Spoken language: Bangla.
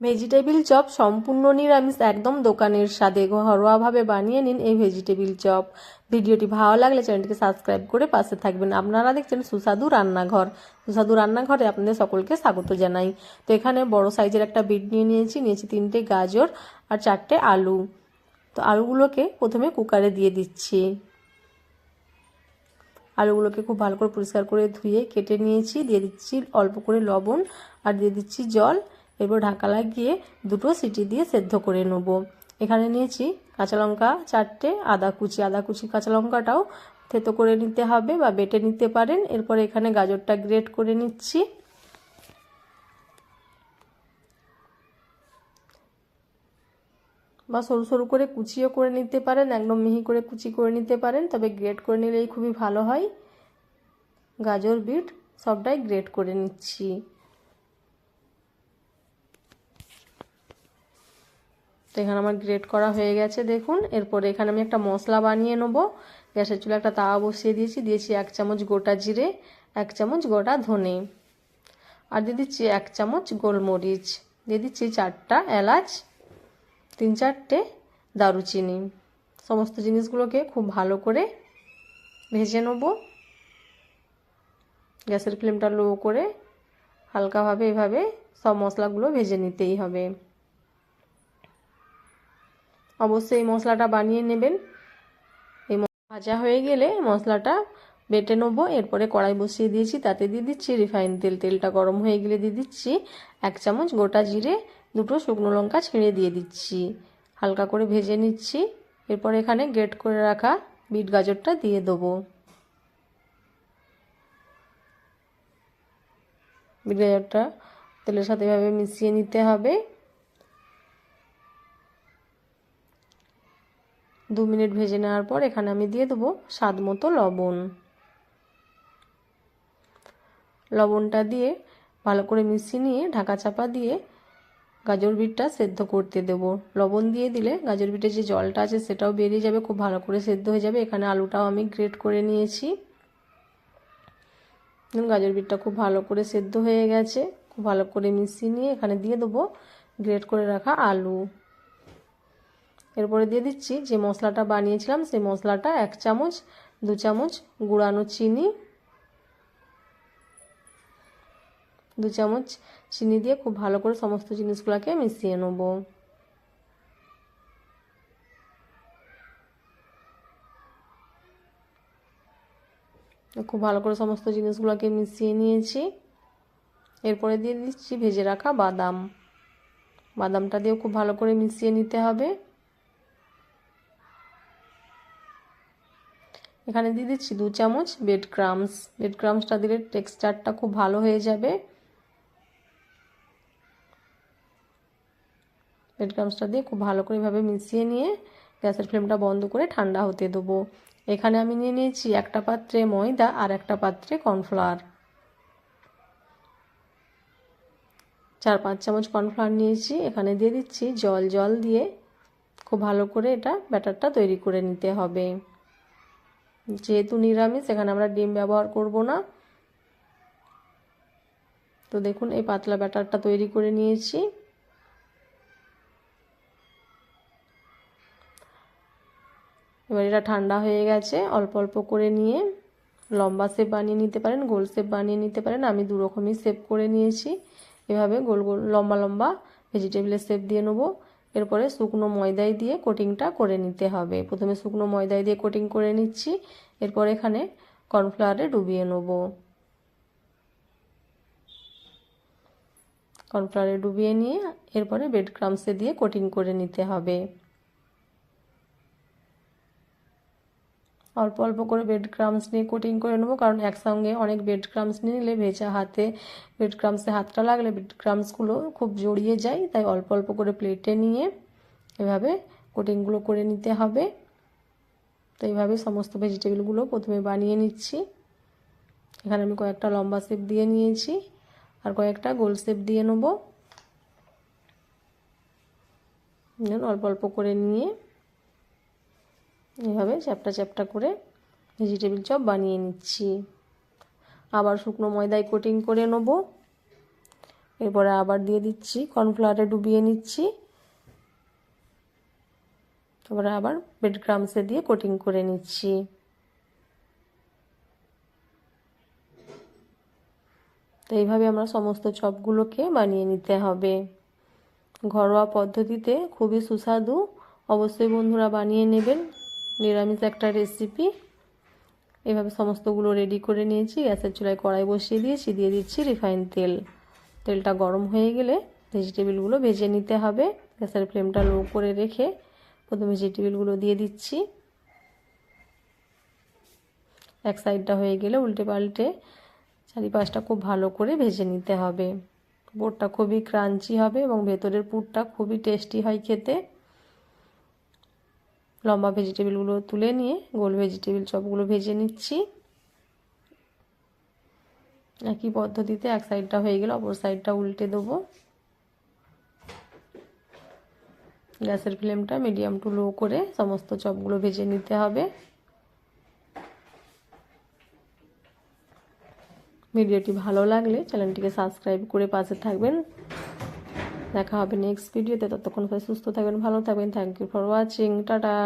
ভেজিটেবিল চপ সম্পূর্ণ নিরামিষ, একদম দোকানের স্বাদে ঘরোয়াভাবে বানিয়ে নিন এই ভেজিটেবিল চপ। ভিডিওটি ভালো লাগলে চ্যানেলটিকে সাবস্ক্রাইব করে পাশে থাকবেন। আপনারা দেখছেন সুস্বাদু রান্নাঘর। সুস্বাদু রান্নাঘরে আপনাদের সকলকে স্বাগত জানাই। তো এখানে বড় সাইজের একটা বিট নিয়ে নিয়েছি। নিয়েছি তিনটে গাজর আর চারটে আলু। তো আলুগুলোকে প্রথমে কুকারে দিয়ে দিচ্ছি। আলুগুলোকে খুব ভালো করে পরিষ্কার করে ধুয়ে কেটে নিয়েছি। দিয়ে দিচ্ছি অল্প করে লবণ আর দিয়ে দিচ্ছি জল। এরপর ঢাকা লাগিয়ে দুটো সিটি দিয়ে সেদ্ধ করে নেব। এখানে নিয়েছি কাঁচা লঙ্কা চারটে, আদা কুচি। আদা কুচি, কাঁচা লঙ্কাটাও থেতো করে নিতে হবে বা বেটে নিতে পারেন। এরপর এখানে গাজরটা গ্রেট করে নিচ্ছি। বা সরু সরু করে কুচিও করে নিতে পারেন, একদম মিহি করে কুচি করে নিতে পারেন, তবে গ্রেট করে নিলেই খুবই ভালো হয়। গাজর, বিট সবটাই গ্রেট করে নিচ্ছি। তো এখানে আমার গ্রেট করা হয়ে গেছে, দেখুন। এরপরে এখানে আমি একটা মশলা বানিয়ে নেব। গ্যাসের চুলে একটা তাওয়া বসিয়ে দিয়েছি। দিয়েছি এক চামচ গোটা জিরে, এক চামচ গোটা ধনে। আর দিয়ে দিচ্ছি এক চামচ গোলমরিচ। দিয়ে দিচ্ছি চারটা এলাচ, তিন চারটে দারুচিনি। সমস্ত জিনিসগুলোকে খুব ভালো করে ভেজে নেব। গ্যাসের ফ্লেমটা লো করে হালকাভাবে এভাবে সব মশলাগুলো ভেজে নিতেই হবে। অবশ্যই এই মশলাটা বানিয়ে নেবেন। এই ভাজা হয়ে গেলে মশলাটা বেটে নেব। এরপরে কড়াই বসিয়ে দিয়েছি, তাতে দিয়ে দিচ্ছি রিফাইন তেল। তেলটা গরম হয়ে গেলে দিয়ে দিচ্ছি এক চামচ গোটা জিরে, দুটো শুকনো লঙ্কা ছিঁড়ে দিয়ে দিচ্ছি। হালকা করে ভেজে নিচ্ছি। এরপর এখানে গ্রেট করে রাখা বিট গাজরটা দিয়ে দেবো। বিট গাজরটা তেলের সাথে এভাবে মিশিয়ে নিতে হবে। দু মিনিট ভেজে নেওয়ার পর এখানে আমি দিয়ে দেবো স্বাদ মতো লবণ। লবণটা দিয়ে ভালো করে মিশিয়ে নিয়ে ঢাকা চাপা দিয়ে গাজর বিটটা সেদ্ধ করতে দেব। লবণ দিয়ে দিলে গাজর বিটের যে জলটা আছে সেটাও বেরিয়ে যাবে, খুব ভালো করে সেদ্ধ হয়ে যাবে। এখানে আলুটাও আমি গ্রেট করে নিয়েছি। গাজর বিটটা খুব ভালো করে সেদ্ধ হয়ে গেছে। খুব ভালো করে মিশিয়ে নিয়ে এখানে দিয়ে দেবো গ্রেট করে রাখা আলু। এরপরে দিয়ে দিচ্ছি যে মশলাটা বানিয়েছিলাম, সেই মশলাটা এক চামচ, দু চামচ গুঁড়ানো চিনি, দু চামচ চিনি দিয়ে খুব ভালো করে সমস্ত জিনিসগুলোকে মিশিয়ে নেব। খুব ভালো করে সমস্ত জিনিসগুলোকে মিশিয়ে নিয়েছি। এরপরে দিয়ে দিচ্ছি ভেজে রাখা বাদাম। বাদামটা দিয়েও খুব ভালো করে মিশিয়ে নিতে হবে। এখানে দিয়ে দিচ্ছি দু চামচ বেড ক্রামস বেড ক্রামসটা দিলে টেক্সচারটা খুব ভালো হয়ে যাবে। বেড ক্রামসটা দিয়ে খুব ভালো করে এভাবে মিশিয়ে নিয়ে গ্যাসের ফ্লেমটা বন্ধ করে ঠান্ডা হতে দেবো। এখানে আমি নিয়ে নিয়েছি একটা পাত্রে ময়দা আর একটা পাত্রে কর্নফ্লাওয়ার চার পাঁচ চামচ কর্নফ্লাওয়ার নিয়েছি। এখানে দিয়ে দিচ্ছি জল। জল দিয়ে খুব ভালো করে এটা ব্যাটারটা তৈরি করে নিতে হবে। যেহেতু নিরামিষ, এখানে আমরা ডিম ব্যবহার করব না। তো দেখুন, এই পাতলা ব্যাটারটা তৈরি করে নিয়েছি। এবার এটা ঠান্ডা হয়ে গেছে, অল্প অল্প করে নিয়ে। লম্বা শেপ বানিয়ে নিতে পারেন, গোল শেপ বানিয়ে নিতে পারেন। আমি দু রকমই করে নিয়েছি। এভাবে গোল গোল, লম্বা লম্বা ভেজিটেবলের শেপ দিয়ে নেব। এরপরে শুকনো ময়দায় দিয়ে কোটিংটা করে নিতে হবে। প্রথমে শুকনো ময়দায় দিয়ে কোটিং করে নিচ্ছি, এরপর এখানে কর্নফ্লাওয়ারে ডুবিয়ে নেব। কর্নফ্লাওয়ারে ডুবিয়ে নিয়ে এরপরে ব্রেড ক্রামসে দিয়ে কোটিং করে নিতে হবে। অল্প অল্প করে ব্রেড ক্রামস নিয়ে কোটিং করে নেব, কারণ একসঙ্গে অনেক ব্রেড ক্রামস নিয়ে নিলে ভেজা হাতে ব্রেড ক্রামসে হাতটা লাগলে ব্রেড ক্রামসগুলো খুব জড়িয়ে যায়, তাই অল্প অল্প করে প্লেটে নিয়ে এভাবে কোটিংগুলো করে নিতে হবে। তো এইভাবে সমস্ত ভেজিটেবলগুলো প্রথমে বানিয়ে নিচ্ছি। এখানে আমি কয়েকটা লম্বা শেপ দিয়ে নিয়েছি, আর কয়েকটা গোল শেপ দিয়ে নেব। অল্প অল্প করে নিয়ে এভাবে চ্যাপটা চ্যাপটা করে ভেজিটেবিল চপ বানিয়ে নিচ্ছি। আবার শুকনো ময়দায় কোটিং করে নেব। এরপরে আবার দিয়ে দিচ্ছি কর্নফ্লাওয়ারে ডুবিয়ে নিচ্ছি। তারপরে আবার ব্রেড ক্রামসে দিয়ে কোটিং করে নিচ্ছি। তো এইভাবে আমরা সমস্ত চপগুলোকে বানিয়ে নিতে হবে। ঘরোয়া পদ্ধতিতে খুবই সুস্বাদু। অবশ্যই বন্ধুরা বানিয়ে নেবেন। নিরামিষ একটা রেসিপি এভাবে সমস্তগুলো রেডি করে নিয়েছি। গ্যাসের চুলায় কড়াই বসিয়ে দিয়েছি। দিয়ে দিচ্ছি রিফাইন তেল। তেলটা গরম হয়ে গেলে ভেজিটেবিলগুলো ভেজে নিতে হবে। গ্যাসের ফ্লেমটা লো করে রেখে প্রথমে ভেজিটেবিলগুলো দিয়ে দিচ্ছি। এক সাইডটা হয়ে গেলে উল্টে পাল্টে চারিপাশটা খুব ভালো করে ভেজে নিতে হবে। বোটটা খুবই ক্রাঞ্চি হবে এবং ভেতরের পুরটা খুবই টেস্টি হয় খেতে। লম্বা ভেজিটেবিলগুলো তুলে নিয়ে, গোল ভেজিটেবিল চপগুলো ভেজে নিচ্ছি। একই পদ্ধতিতে এক সাইডটা হয়ে গেলে অপর সাইডটা উল্টে দেবো। গ্যাসের ফ্লেমটা মিডিয়াম টু লো করে সমস্ত চপগুলো ভেজে নিতে হবে। ভিডিওটি ভালো লাগলে চ্যানেলটিকে সাবস্ক্রাইব করে পাশে থাকবেন। দেখা হবে নেক্সট ভিডিওতে ততক্ষণ সুস্থ থাকবেন ভালো থাকবেন thank you for watching tata.